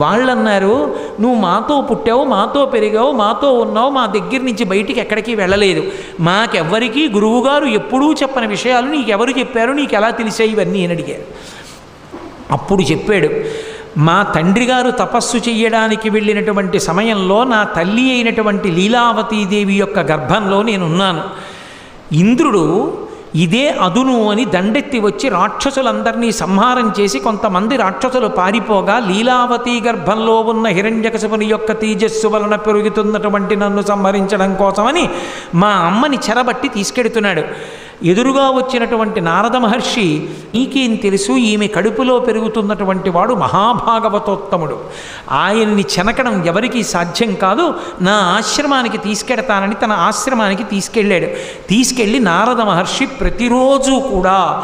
వాళ్ళన్నారు నువ్వు మాతో పుట్టావు మాతో పెరిగావు మాతో ఉన్నావు మా దగ్గర నుంచి బయటికి ఎక్కడికి వెళ్ళలేదు. మాకెవ్వరికీ గురువుగారు ఎప్పుడూ చెప్పని విషయాలు నీకెవరు చెప్పారు నీకు ఎలా తెలిసాయి? ఇవన్నీ అని అడిగారు. అప్పుడు చెప్పాడు మా తండ్రి గారు తపస్సు చేయడానికి వెళ్ళినటువంటి సమయంలో నా తల్లి అయినటువంటి లీలావతీదేవి యొక్క గర్భంలో నేనున్నాను. ఇంద్రుడు ఇదే అదును అని దండెత్తి వచ్చి రాక్షసులందరినీ సంహారం చేసి కొంతమంది రాక్షసులు పారిపోగా లీలావతి గర్భంలో ఉన్న హిరణ్యకశపుని యొక్క తేజస్సు వలన పెరుగుతున్నటువంటి నన్ను సంహరించడం కోసమని మా అమ్మని చెరబట్టి తీసుకెడుతున్నాడు. ఎదురుగా వచ్చినటువంటి నారద మహర్షి నీకేం తెలుసు ఈమె కడుపులో పెరుగుతున్నటువంటి వాడు మహాభాగవతోత్తముడు. ఆయన్ని చెనకడం ఎవరికీ సాధ్యం కాదు నా ఆశ్రమానికి తీసుకెడతానని తన ఆశ్రమానికి తీసుకెళ్ళాడు. తీసుకెళ్ళి నారద మహర్షి ప్రతిరోజు కూడా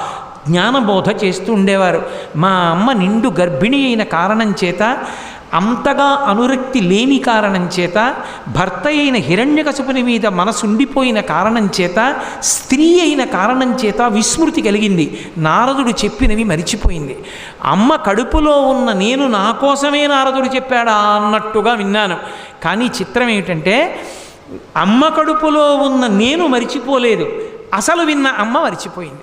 జ్ఞానబోధ చేస్తూ ఉండేవారు. మా అమ్మ నిండు గర్భిణి అయిన కారణం చేత అంతగా అనురక్తి లేని కారణం చేత భర్త అయిన హిరణ్యకశపుని మీద మనసుండిపోయిన కారణం చేత స్త్రీ అయిన కారణం చేత విస్మృతి కలిగింది. నారదుడు చెప్పినవి మరిచిపోయింది. అమ్మ కడుపులో ఉన్న నేను నా కోసమే నారదుడు చెప్పాడా అన్నట్టుగా విన్నాను. కానీ చిత్రం ఏమిటంటే అమ్మ కడుపులో ఉన్న నేను మరిచిపోలేదు. అసలు విన్న అమ్మ మరిచిపోయింది.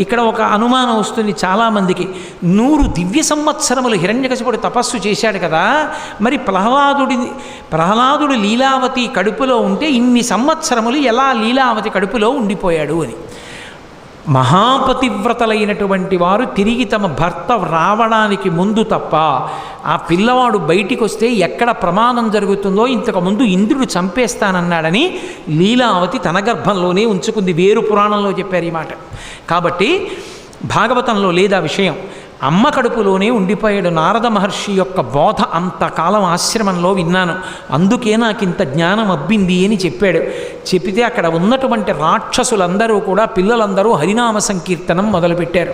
ఇక్కడ ఒక అనుమానం వస్తుంది చాలామందికి. నూరు దివ్య సంవత్సరములు హిరణ్యకశిపుడు తపస్సు చేశాడు కదా మరి ప్రహ్లాదుడి ప్రహ్లాదుడు లీలావతి కడుపులో ఉంటే ఇన్ని సంవత్సరములు ఎలా లీలావతి కడుపులో ఉండిపోయాడు అని. మహాపతివ్రతలైనటువంటి వారు తిరిగి తమ భర్త రావడానికి ముందు తప్ప ఆ పిల్లవాడు బయటికి వస్తే ఎక్కడ ప్రమాదం జరుగుతుందో ఇంతకుముందు ఇంద్రుడు చంపేస్తానన్నాడని లీలావతి తన గర్భంలోనే ఉంచుకుంది. వేరు పురాణంలో చెప్పారు ఈ మాట. కాబట్టి భాగవతంలో లేదా విషయం. అమ్మ కడుపులోనే ఉండిపోయాడు నారద మహర్షి యొక్క బోధ అంతకాలం ఆశ్రమంలో విన్నాను. అందుకే నాకు ఇంత జ్ఞానం అబ్బింది అని చెప్పాడు. చెప్పితే అక్కడ ఉన్నటువంటి రాక్షసులందరూ కూడా పిల్లలందరూ హరినామ సంకీర్తనం మొదలుపెట్టారు.